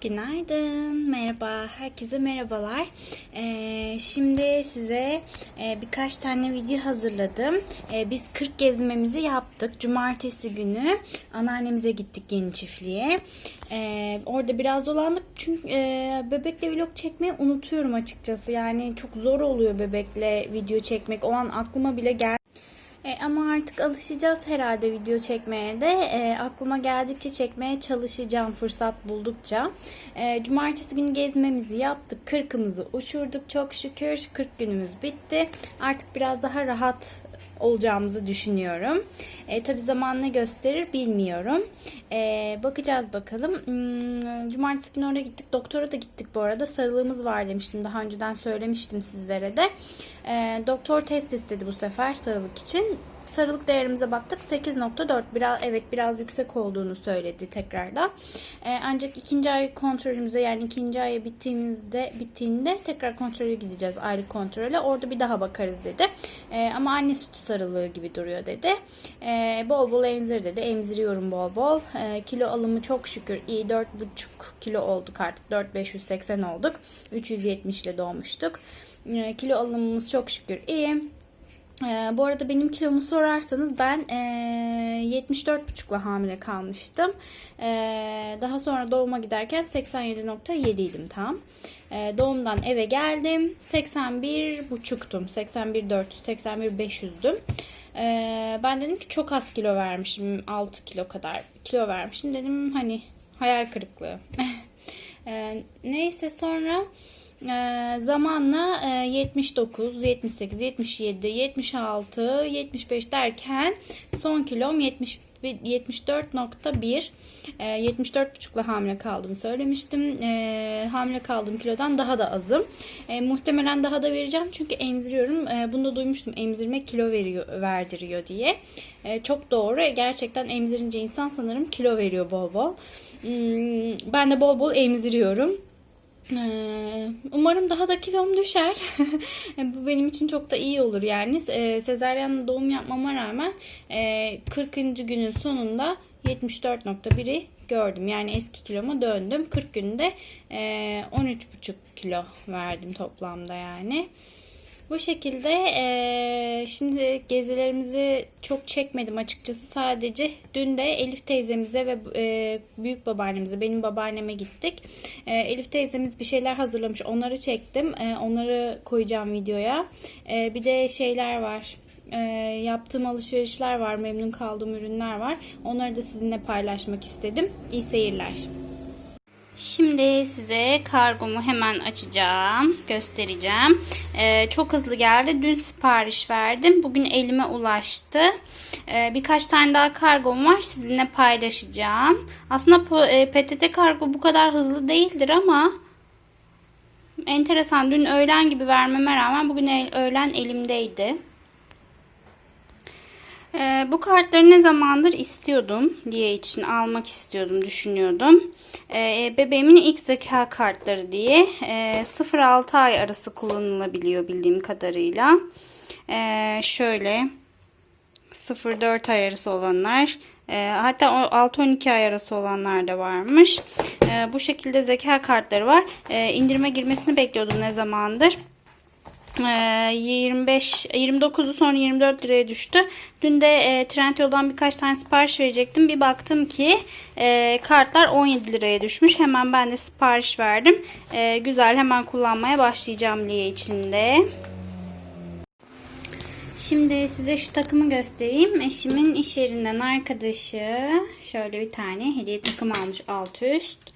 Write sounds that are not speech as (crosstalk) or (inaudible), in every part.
Günaydın, merhaba, herkese merhabalar. Ee, şimdi size e, birkaç tane video hazırladım. Ee, biz 40 gezmemizi yaptık. Cumartesi günü anneannemize gittik yeni çiftliğe. Ee, orada biraz dolandık çünkü e, bebekle vlog çekmeyi unutuyorum açıkçası. Yani çok zor oluyor bebekle video çekmek. O an aklıma bile gel. E, ama artık alışacağız herhalde video çekmeye de. E, aklıma geldikçe çekmeye çalışacağım fırsat buldukça. E, cumartesi günü gezmemizi yaptık. Kırkımızı uçurduk çok şükür. 40 günümüz bitti. Artık biraz daha rahat olacağımızı düşünüyorum. E, tabii zaman gösterir bilmiyorum. E, bakacağız bakalım. Hmm, Cumartesi günü oraya gittik. Doktora da gittik bu arada. Sarılığımız var demiştim. Daha önceden söylemiştim sizlere de. E, doktor test istedi bu sefer sarılık için. Sarılık değerimize baktık 8.4 biraz evet biraz yüksek olduğunu söyledi tekrardan. Ee, ancak ikinci ay kontrolümüze yani ikinci ay bittiğimizde bittiğinde tekrar kontrole gideceğiz aylık kontrole. Orada bir daha bakarız dedi. Ee, ama anne sütü sarılığı gibi duruyor dedi. Ee, bol bol emzir dedi. Emziriyorum bol bol. Ee, kilo alımı çok şükür iyi 4,5 kilo olduk artık 4580 olduk. 370 ile doğmuştuk. Ee, kilo alımımız çok şükür iyi. Ee, bu arada benim kilomu sorarsanız ben e, 74,5'la hamile kalmıştım. Ee, daha sonra doğuma giderken 87,7 idim tam. Ee, doğumdan eve geldim. 81,5'tum. 81,400, 81,500'düm. Ee, ben dedim ki çok az kilo vermişim. 6 kilo kadar kilo vermişim. Dedim hani hayal kırıklığı. (laughs) Ee, neyse sonra e, zamanla e, 79, 78, 77, 76, 75 derken son kilom 70 74.1 e, 74.5'la hamile kaldığımı söylemiştim. E, hamile kaldığım kilodan daha da azım. E, muhtemelen daha da vereceğim çünkü emziriyorum. E, bunu da duymuştum. Emzirmek kilo veriyor, verdiriyor diye. E, çok doğru. Gerçekten emzirince insan sanırım kilo veriyor bol bol. Hmm, ben de bol bol emziriyorum. Ee, Umarım daha da kilom düşer. (laughs) Bu benim için çok da iyi olur yani. Ee, Sezaryen doğum yapmama rağmen 40. günün sonunda 74.1'i gördüm. Yani eski kiloma döndüm. 40 günde 13,5 kilo verdim toplamda yani. Bu şekilde e, şimdi gezilerimizi çok çekmedim açıkçası. Sadece dün de Elif teyzemize ve e, büyük babaannemize, benim babaanneme gittik. E, Elif teyzemiz bir şeyler hazırlamış. Onları çektim. E, onları koyacağım videoya. E, bir de şeyler var. E, yaptığım alışverişler var. Memnun kaldığım ürünler var. Onları da sizinle paylaşmak istedim. İyi seyirler. Şimdi size kargomu hemen açacağım. Göstereceğim. Ee, çok hızlı geldi. Dün sipariş verdim. Bugün elime ulaştı. Ee, birkaç tane daha kargom var. Sizinle paylaşacağım. Aslında e, PTT kargo bu kadar hızlı değildir ama enteresan. Dün öğlen gibi vermeme rağmen bugün öğlen elimdeydi. Ee, bu kartları ne zamandır istiyordum diye için almak istiyordum düşünüyordum. Ee, bebeğimin ilk zeka kartları diye e, 0-6 ay arası kullanılabiliyor bildiğim kadarıyla. Ee, şöyle 0-4 ay arası olanlar e, hatta 6-12 ay arası olanlar da varmış. E, bu şekilde zeka kartları var. E, girmesini bekliyordum ne zamandır. 25 ee, 29'u sonra 24 liraya düştü. Dün de e, Trendyol'dan birkaç tane sipariş verecektim. Bir baktım ki e, kartlar 17 liraya düşmüş. Hemen ben de sipariş verdim. E, güzel hemen kullanmaya başlayacağım diye içinde. Şimdi size şu takımı göstereyim. Eşimin iş yerinden arkadaşı şöyle bir tane hediye takım almış alt üst.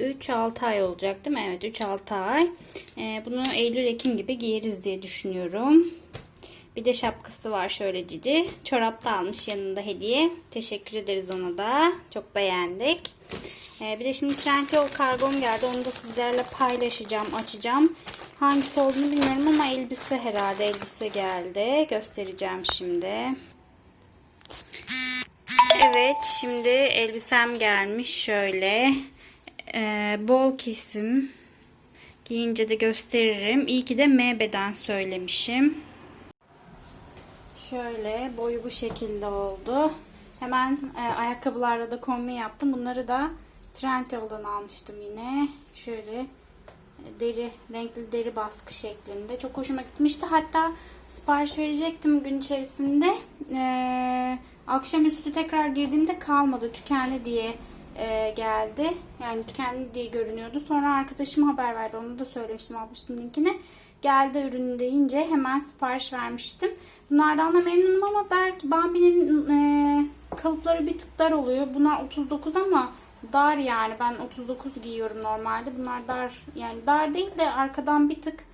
3-6 ay olacak değil mi? Evet 3-6 ay. Ee, bunu Eylül-Ekim gibi giyeriz diye düşünüyorum. Bir de şapkası var şöyle cici. Çorap da almış yanında hediye. Teşekkür ederiz ona da. Çok beğendik. Ee, bir de şimdi Trendyol kargom geldi. Onu da sizlerle paylaşacağım, açacağım. Hangisi olduğunu bilmiyorum ama elbise herhalde. Elbise geldi. Göstereceğim şimdi. Evet şimdi elbisem gelmiş şöyle e, bol kesim giyince de gösteririm. İyi ki de M beden söylemişim. Şöyle boyu bu şekilde oldu. Hemen e, ayakkabılarla da kombin yaptım. Bunları da Trendyol'dan almıştım yine. Şöyle e, deri, renkli deri baskı şeklinde. Çok hoşuma gitmişti. Hatta sipariş verecektim gün içerisinde. Ee, akşamüstü tekrar girdiğimde kalmadı. Tükendi diye e, geldi. Yani tükendi diye görünüyordu. Sonra arkadaşım haber verdi. Onu da söylemiştim. Almıştım linkini. Geldi ürün deyince hemen sipariş vermiştim. Bunlardan da memnunum ama belki Bambi'nin e, kalıpları bir tık dar oluyor. Bunlar 39 ama dar yani. Ben 39 giyiyorum normalde. Bunlar dar yani dar değil de arkadan bir tık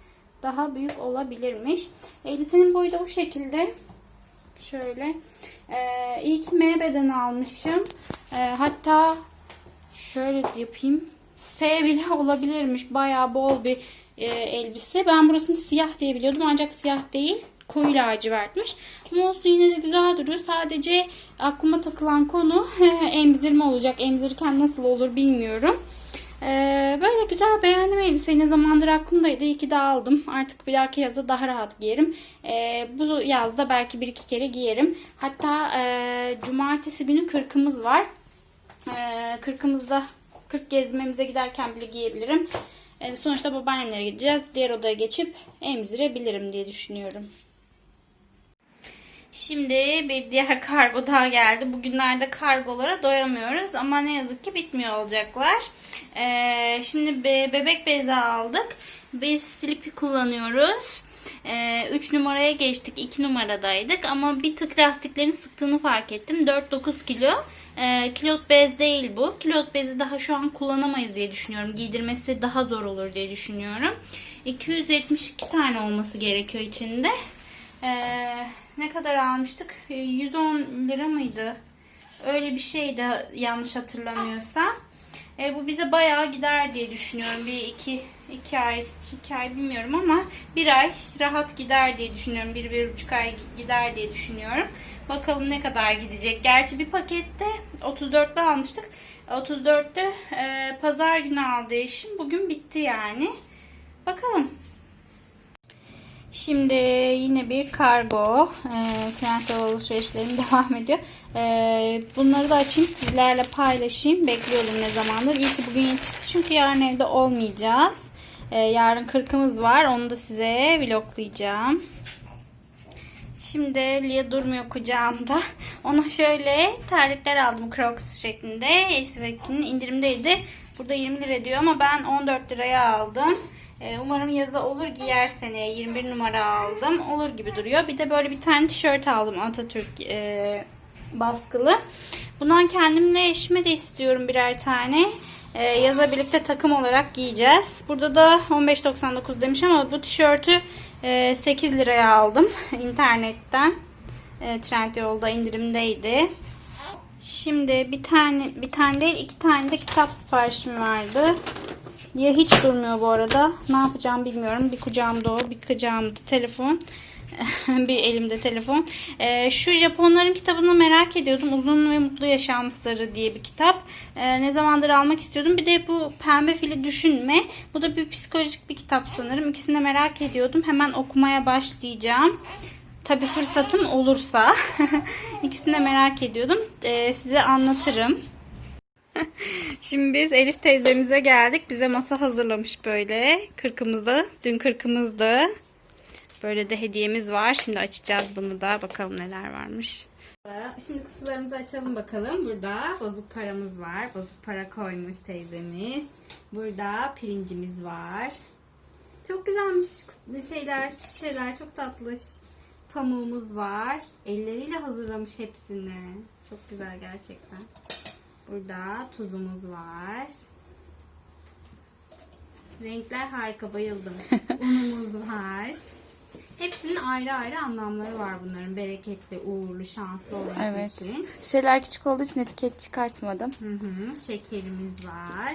daha büyük olabilirmiş. Elbisenin boyu da bu şekilde. Şöyle. Ee, ilk M beden almışım. Ee, hatta şöyle yapayım. S bile (laughs) olabilirmiş. Bayağı bol bir e, elbise. Ben burasını siyah diye biliyordum ancak siyah değil. Koyu lacivertmiş. Ama olsun yine de güzel duruyor. Sadece aklıma takılan konu (laughs) emzirme olacak. Emzirirken nasıl olur bilmiyorum. Ee, böyle güzel beğendim elbiseyi. Ne zamandır aklımdaydı. İyi ki de aldım. Artık bir dahaki yaza daha rahat giyerim. Ee, bu yazda belki bir iki kere giyerim. Hatta e, cumartesi günü kırkımız var. Ee, kırkımızda 40 gezmemize giderken bile giyebilirim. Ee, sonuçta babaannemlere gideceğiz. Diğer odaya geçip emzirebilirim diye düşünüyorum. Şimdi bir diğer (laughs) kargo daha geldi. Bugünlerde kargolara doyamıyoruz ama ne yazık ki bitmiyor olacaklar. Ee, şimdi be- bebek bezi aldık. Biz Sleepy kullanıyoruz. 3 numaraya geçtik. 2 numaradaydık ama bir tık lastiklerin sıktığını fark ettim. 4-9 kilo. Ee, kilot bez değil bu. Kilot bezi daha şu an kullanamayız diye düşünüyorum. Giydirmesi daha zor olur diye düşünüyorum. 272 tane olması gerekiyor içinde. Ee, ne kadar almıştık? Ee, 110 lira mıydı? Öyle bir şeydi yanlış hatırlamıyorsam. Ee, bu bize bayağı gider diye düşünüyorum. Bir iki, iki ay, iki ay bilmiyorum ama bir ay rahat gider diye düşünüyorum. Bir, bir buçuk ay gider diye düşünüyorum. Bakalım ne kadar gidecek. Gerçi bir pakette 34'te almıştık. 34'te e, pazar günü aldı eşim. Bugün bitti yani. Bakalım. Şimdi yine bir kargo. E, Trendyol alışverişlerim (laughs) devam ediyor. E, bunları da açayım sizlerle paylaşayım. Bekliyordum ne zamandır. İyi ki bugün yetişti. Çünkü yarın evde olmayacağız. E, yarın kırkımız var. Onu da size vloglayacağım. Şimdi Lia durmuyor kucağımda. (laughs) Ona şöyle terlikler aldım Crocs şeklinde. Ace'nin indirimdeydi. Burada 20 lira diyor ama ben 14 liraya aldım. Ee, umarım yaza olur giyer seneye. 21 numara aldım. Olur gibi duruyor. Bir de böyle bir tane tişört aldım Atatürk e, baskılı. Bundan kendimle eşime de istiyorum birer tane. Ee, yaza birlikte takım olarak giyeceğiz. Burada da 15.99 demiş ama bu tişörtü e, 8 liraya aldım (laughs) internetten. E, Trendyol'da indirimdeydi. Şimdi bir tane bir tane değil iki tane de kitap siparişim vardı. Ya hiç durmuyor bu arada. Ne yapacağım bilmiyorum. Bir kucağımda o, bir kucağımda telefon. (laughs) bir elimde telefon. Ee, şu Japonların kitabını merak ediyordum. Uzun ve Mutlu Yaşam Sırrı diye bir kitap. Ee, ne zamandır almak istiyordum. Bir de bu Pembe Fili Düşünme. Bu da bir psikolojik bir kitap sanırım. İkisini de merak ediyordum. Hemen okumaya başlayacağım. Tabi fırsatım olursa. (laughs) İkisini de merak ediyordum. Ee, size anlatırım. (laughs) Şimdi biz Elif teyzemize geldik. Bize masa hazırlamış böyle. Kırkımızda. Dün kırkımızdı. Böyle de hediyemiz var. Şimdi açacağız bunu da. Bakalım neler varmış. Şimdi kutularımızı açalım bakalım. Burada bozuk paramız var. Bozuk para koymuş teyzemiz. Burada pirincimiz var. Çok güzelmiş şeyler, şişeler çok tatlı. Pamuğumuz var. Elleriyle hazırlamış hepsini. Çok güzel gerçekten. Burada tuzumuz var. Renkler harika bayıldım. (laughs) Unumuz var. Hepsinin ayrı ayrı anlamları var bunların. Bereketli, uğurlu, şanslı olması Evet. için. Şeyler küçük olduğu için etiket çıkartmadım. Hı hı, şekerimiz var.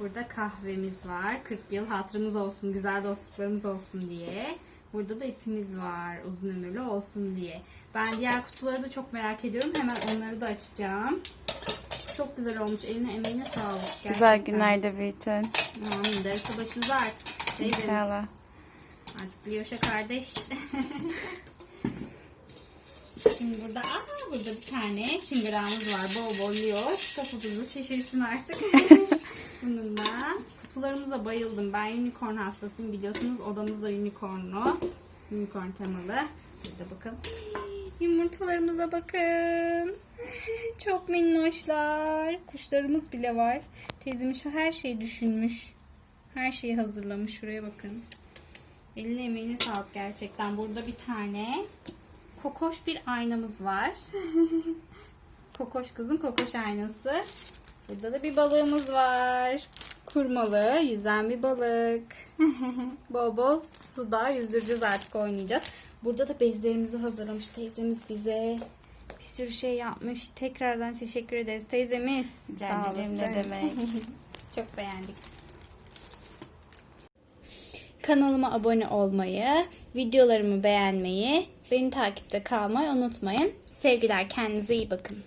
Burada kahvemiz var. 40 yıl hatırımız olsun, güzel dostluklarımız olsun diye. Burada da ipimiz var. Uzun ömürlü olsun diye. Ben diğer kutuları da çok merak ediyorum. Hemen onları da açacağım. Çok güzel olmuş. Eline emeğine sağlık. Gerçekten. Güzel günlerde büyütün. Amin. Darısı başınıza artık. Ne deriz? İnşallah. Artık Liyoş'a kardeş. (laughs) Şimdi burada, aa, burada bir tane çıngırağımız var. Bol bol yiyor. Kafamızı şişirsin artık. (laughs) Bununla kutularımıza bayıldım. Ben unicorn hastasıyım biliyorsunuz. Odamızda unicornlu. Unicorn temalı. Burada bakın. Yumurtalarımıza bakın. (laughs) Çok minnoşlar. Kuşlarımız bile var. Teyzem şu her şeyi düşünmüş. Her şeyi hazırlamış. Şuraya bakın. Eline emeğine sağlık gerçekten. Burada bir tane kokoş bir aynamız var. (laughs) kokoş kızın kokoş aynası. Burada da bir balığımız var. Kurmalı, yüzen bir balık. (laughs) bol bol suda yüzdüreceğiz artık oynayacağız. Burada da bezlerimizi hazırlamış teyzemiz bize. Bir sürü şey yapmış. Tekrardan teşekkür ederiz teyzemiz. Rica ederim, ne demek. (laughs) Çok beğendik. Kanalıma abone olmayı, videolarımı beğenmeyi, beni takipte kalmayı unutmayın. Sevgiler kendinize iyi bakın.